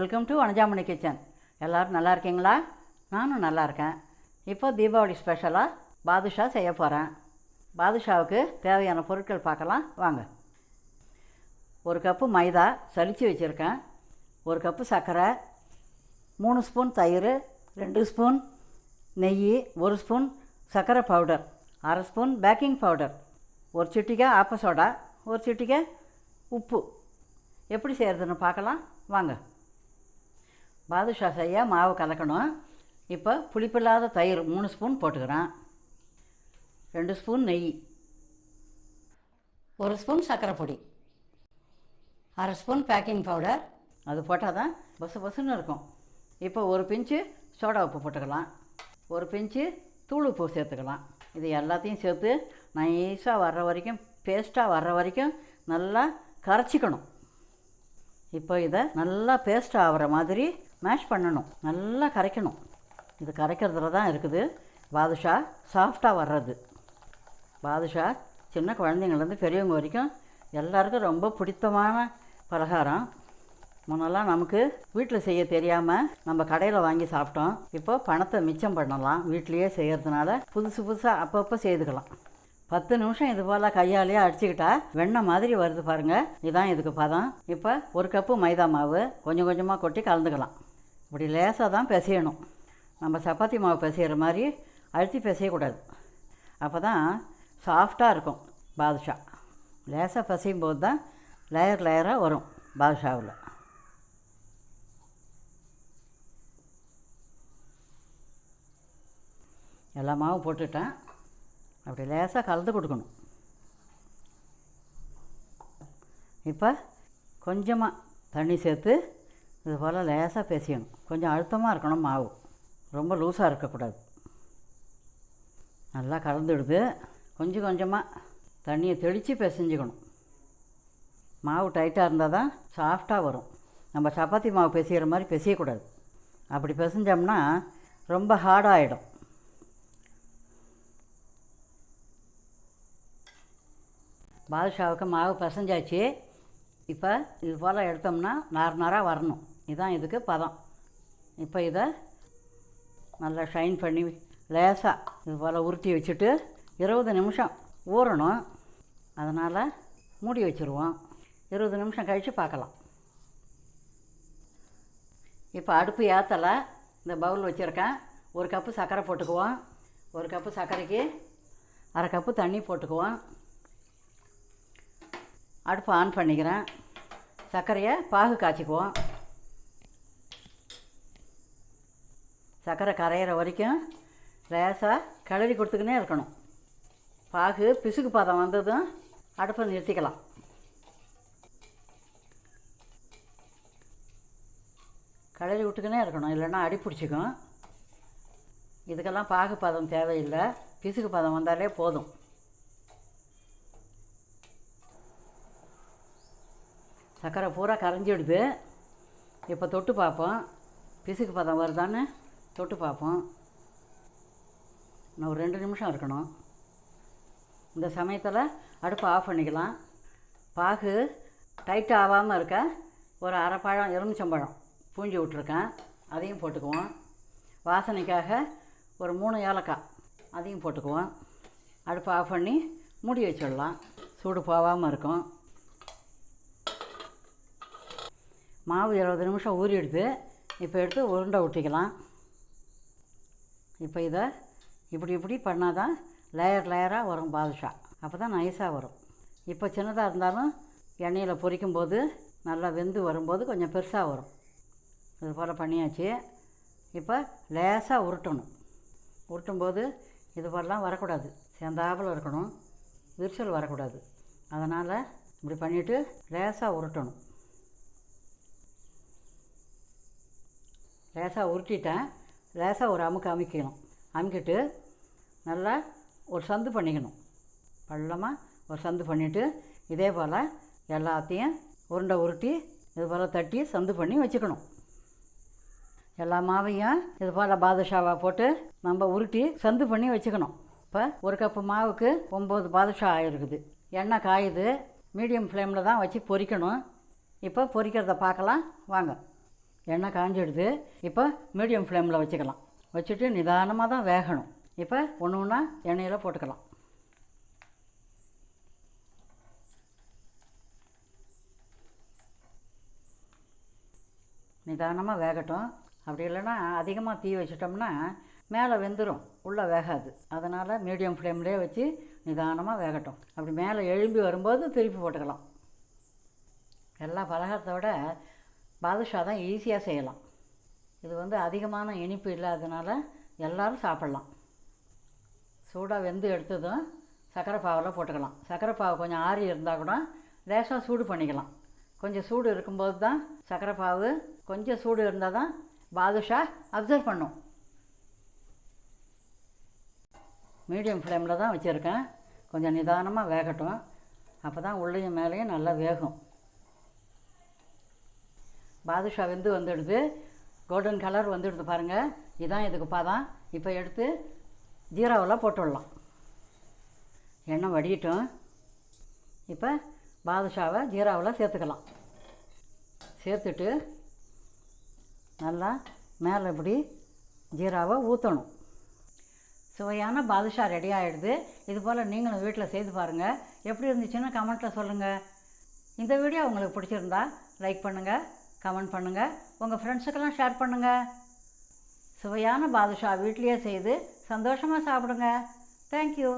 Welcome to Vanajamani kitchen எல்லோரும் நல்லா இருக்கீங்களா? நானும் நல்லா இருக்கேன். இப்போ தீபாவளி ஸ்பெஷலாக பாதுஷா செய்ய போகிறேன் பாதுஷாவுக்கு தேவையான பொருட்கள் பார்க்கலாம். வாங்க. ஒரு கப்பு மைதா சலித்து வச்சுருக்கேன். ஒரு கப்பு சர்க்கரை மூணு ஸ்பூன் தயிர் ரெண்டு ஸ்பூன் நெய் ஒரு ஸ்பூன் சர்க்கரை பவுடர் அரை ஸ்பூன் பேக்கிங் பவுடர் ஒரு சிட்டிக்காய் ஆப்ப சோடா ஒரு சிட்டிக்காய் உப்பு. எப்படி செய்கிறதுன்னு பார்க்கலாம். வாங்க. பாதுஷா செய்ய மாவு கலக்கணும். இப்போ புளிப்பில்லாத தயிர் மூணு ஸ்பூன் போட்டுக்கிறேன். ரெண்டு ஸ்பூன் நெய். ஒரு ஸ்பூன் சர்க்கரை பொடி. அரை ஸ்பூன் பேக்கிங் பவுடர். அது போட்டால் தான் பசு பசுன்னு இருக்கும். இப்போ ஒரு பிஞ்சு சோடா உப்பு போட்டுக்கலாம். ஒரு பிஞ்சு தூள் உப்பு சேர்த்துக்கலாம். இது எல்லாத்தையும் சேர்த்து நைஸாக வர்ற வரைக்கும் பேஸ்ட்டாக வர்ற வரைக்கும் நல்லா கரைச்சிக்கணும். இப்போ இதை நல்லா பேஸ்ட் ஆகிற மாதிரி மேஷ் பண்ணணும். நல்லா கரைக்கணும். இது கரைக்கிறதுல தான் இருக்குது. பாதுஷா சாஃப்டாக வர்றது. பாதுஷா சின்ன குழந்தைங்கள்லேருந்து பெரியவங்க வரைக்கும் எல்லாருக்கும் ரொம்ப பிடித்தமான பலகாரம். முன்னெல்லாம் நமக்கு வீட்டில் செய்ய தெரியாமல் நம்ம கடையில் வாங்கி சாப்பிட்டோம். இப்போ பணத்தை மிச்சம் பண்ணலாம். வீட்லேயே செய்கிறதுனால புதுசு புதுசாக அப்பப்போ செய்துக்கலாம். பத்து நிமிஷம் இது போல் கையாலேயே அடிச்சுக்கிட்டா வெண்ணெய் மாதிரி வருது பாருங்கள் இதுதான் இதுக்கு பதம். இப்போ ஒரு கப்பு மைதா மாவு கொஞ்சம் கொஞ்சமாக கொட்டி கலந்துக்கலாம். இப்படி லேசாக தான் பிசையணும். நம்ம சப்பாத்தி மாவு பிசைகிற மாதிரி அழுத்தி பிசையக்கூடாது. அப்போ தான் சாஃப்டாக இருக்கும் பாதுஷா. லேசாக பிசையும் போது தான் லேயர் லேயராக வரும் பாதுஷாவில். எல்லா மாவும் போட்டுட்டேன். அப்படி லேசாக கலந்து கொடுக்கணும். இப்போ கொஞ்சமாக தண்ணி சேர்த்து இது போல் லேசாக பேசியணும். கொஞ்சம் அழுத்தமாக இருக்கணும் மாவு. ரொம்ப லூஸாக இருக்கக்கூடாது. நல்லா கலந்துடுது கொஞ்சம் கொஞ்சமாக தண்ணியை தெளித்து பிசைஞ்சுக்கணும். மாவு டைட்டாக இருந்தால் தான் சாஃப்டாக வரும். நம்ம சப்பாத்தி மாவு பிசைகிற மாதிரி பிசையக்கூடாது. அப்படி பிசைஞ்சோம்னா ரொம்ப ஹார்டாகிடும் பாதுஷாவுக்கு மாவு பிசைஞ்சாச்சு. இப்போ இது போல் எடுத்தோம்னா நார் நாராக வரணும். இதுதான் இதுக்கு பதம். இப்போ இதை நல்லா ஷைன் பண்ணி லேசாக இது போல் உருட்டி வச்சுட்டு இருபது நிமிஷம் ஊறணும். அதனால் மூடி வச்சுருவோம். இருபது நிமிஷம் கழித்து பார்க்கலாம் இப்போ அடுப்பு ஏற்றலை இந்த பவுல் வச்சுருக்கேன். ஒரு கப்பு சர்க்கரை போட்டுக்குவோம். ஒரு கப்பு சர்க்கரைக்கு அரை கப்பு தண்ணி போட்டுக்குவோம். அடுப்பு ஆன் பண்ணிக்கிறேன். சர்க்கரையை பாகு காய்ச்சிக்குவோம். சர்க்கரை கரையிற வரைக்கும் லேசாக கிளறி கொடுத்துக்கினே இருக்கணும். பாகு பிசுக்கு பதம் வந்ததும் அடுப்பை நிறுத்திக்கலாம். கிளறி விட்டுக்கினே இருக்கணும். இல்லைன்னா அடி பிடிச்சிக்கும். இதுக்கெல்லாம் பாகு பதம் தேவையில்லை. பிசுக்கு பதம் வந்தாலே போதும். சர்க்கரை பூரா கரைஞ்சிடுது. இப்போ தொட்டு பார்ப்போம். பிசுக்கு பதம் வருதான்னு. தொட்டு பார்ப்போம். இன்னும் ஒரு ரெண்டு நிமிஷம் இருக்கணும். இந்த சமயத்தில் அடுப்பை ஆஃப் பண்ணிக்கலாம். பாகு டைட் ஆகாமல் இருக்க ஒரு அரை பழம் எலுமிச்சம்பழம் பூஞ்சி விட்ருக்கேன் அதையும் போட்டுக்குவோம். வாசனைக்காக ஒரு மூணு ஏலக்காய் அதையும் போட்டுக்குவோம். அடுப்பை ஆஃப் பண்ணி மூடி வச்சிடலாம். சூடு போகாமல் இருக்கும். மாவு இருபது நிமிஷம் ஊறிடுது. இப்போ எடுத்து உருண்டை ஊற்றிக்கலாம் இப்போ இதை இப்படி இப்படி பண்ணால் தான் லேயர் லேயராக வரும் பாதுஷா. அப்போ தான் நைஸாக வரும். இப்போ சின்னதாக இருந்தாலும் எண்ணெயில் பொரிக்கும் போது நல்லா வெந்து வரும்போது கொஞ்சம் பெருசாக வரும். இது போல் பண்ணியாச்சு. இப்போ லேசாக உருட்டணும். உருட்டும்போது இது போலலாம் வரக்கூடாது. சேர்ந்தாப்பில் இருக்கணும். விரிசல் வரக்கூடாது. அதனால் இப்படி பண்ணிவிட்டு லேசாக உருட்டணும். லேசாக உருட்டிட்டேன். லேசாக ஒரு அமுக்கு அமுக்கணும் அமுக்கிட்டு நல்லா ஒரு சந்து பண்ணிக்கணும். பள்ளமாக ஒரு சந்து பண்ணிவிட்டு இதே போல் எல்லாத்தையும் உருண்டை உருட்டி இது போல் தட்டி சந்து பண்ணி வச்சுக்கணும். எல்லா மாவையும் இது போல் பாதுஷாவாக போட்டு நம்ம உருட்டி சந்து பண்ணி வச்சுக்கணும். இப்போ ஒரு கப்பு மாவுக்கு ஒம்பது பாதுஷா ஆகிருக்குது எண்ணெய் காயுது. மீடியம் ஃப்ளேமில் தான் வச்சு பொரிக்கணும் இப்போ பொரிக்கிறத பார்க்கலாம். வாங்க. எண்ணெய் காஞ்சிடுது. இப்போ மீடியம் ஃப்ளேமில் வச்சுக்கலாம். வச்சுட்டு நிதானமாக தான் வேகணும். இப்போ ஒன்று ஒன்றா எண்ணெயில் போட்டுக்கலாம். நிதானமாக வேகட்டும். அப்படி இல்லைன்னா அதிகமாக தீ வச்சிட்டோம்னா மேலே வெந்துடும் உள்ளே வேகாது. அதனால் மீடியம் ஃப்ளேம்லேயே வச்சு நிதானமாக வேகட்டும். அப்படி மேலே எழும்பி வரும்போது திருப்பி போட்டுக்கலாம். எல்லா பலகாரத்தோட பாதுஷா தான் ஈஸியாக செய்யலாம். இது வந்து அதிகமான இனிப்பு இல்லாததுனால எல்லோரும் சாப்பிட்லாம். சூடாக வெந்து எடுத்ததும் சர்க்கரை பாவில் போட்டுக்கலாம். சர்க்கரை பாவு கொஞ்சம் ஆறி இருந்தால் கூட லேசாக சூடு பண்ணிக்கலாம். கொஞ்சம் சூடு இருக்கும்போது தான் சர்க்கரை பாவு கொஞ்சம் சூடு இருந்தால் தான் பாதுஷா அப்சர்வ் பண்ணும். மீடியம் ஃப்ளேமில் தான் வச்சுருக்கேன். கொஞ்சம் நிதானமாக வேகட்டும். அப்போ தான் உள்ளேயும் மேலேயும் நல்லா வேகும். பாதுஷா வெந்து வந்துடுது. கோல்டன் கலர் வந்துடுது பாருங்கள் இதான் இதுக்கு பாதம் இப்போ எடுத்து ஜீராவில் போட்டுடலாம். எண்ணெய் வடியட்டும். இப்போ பாதுஷாவை ஜீராவில் சேர்த்துக்கலாம். சேர்த்துட்டு நல்லா மேலே இப்படி ஜீராவை ஊற்றணும் சுவையான பாதுஷா ரெடி ஆகிடுது இது போல் நீங்களும் வீட்டில் செய்து பாருங்கள் எப்படி இருந்துச்சுன்னா கமெண்ட்டில் சொல்லுங்கள் இந்த வீடியோ உங்களுக்கு பிடிச்சிருந்தா லைக் பண்ணுங்கள் கமெண்ட் பண்ணுங்கள் உங்கள் ஃப்ரெண்ட்ஸுக்கெல்லாம் ஷேர் பண்ணுங்கள் சுவையான பாதுஷா வீட்லேயே செய்து சந்தோஷமாக சாப்பிடுங்க. தேங்க்யூ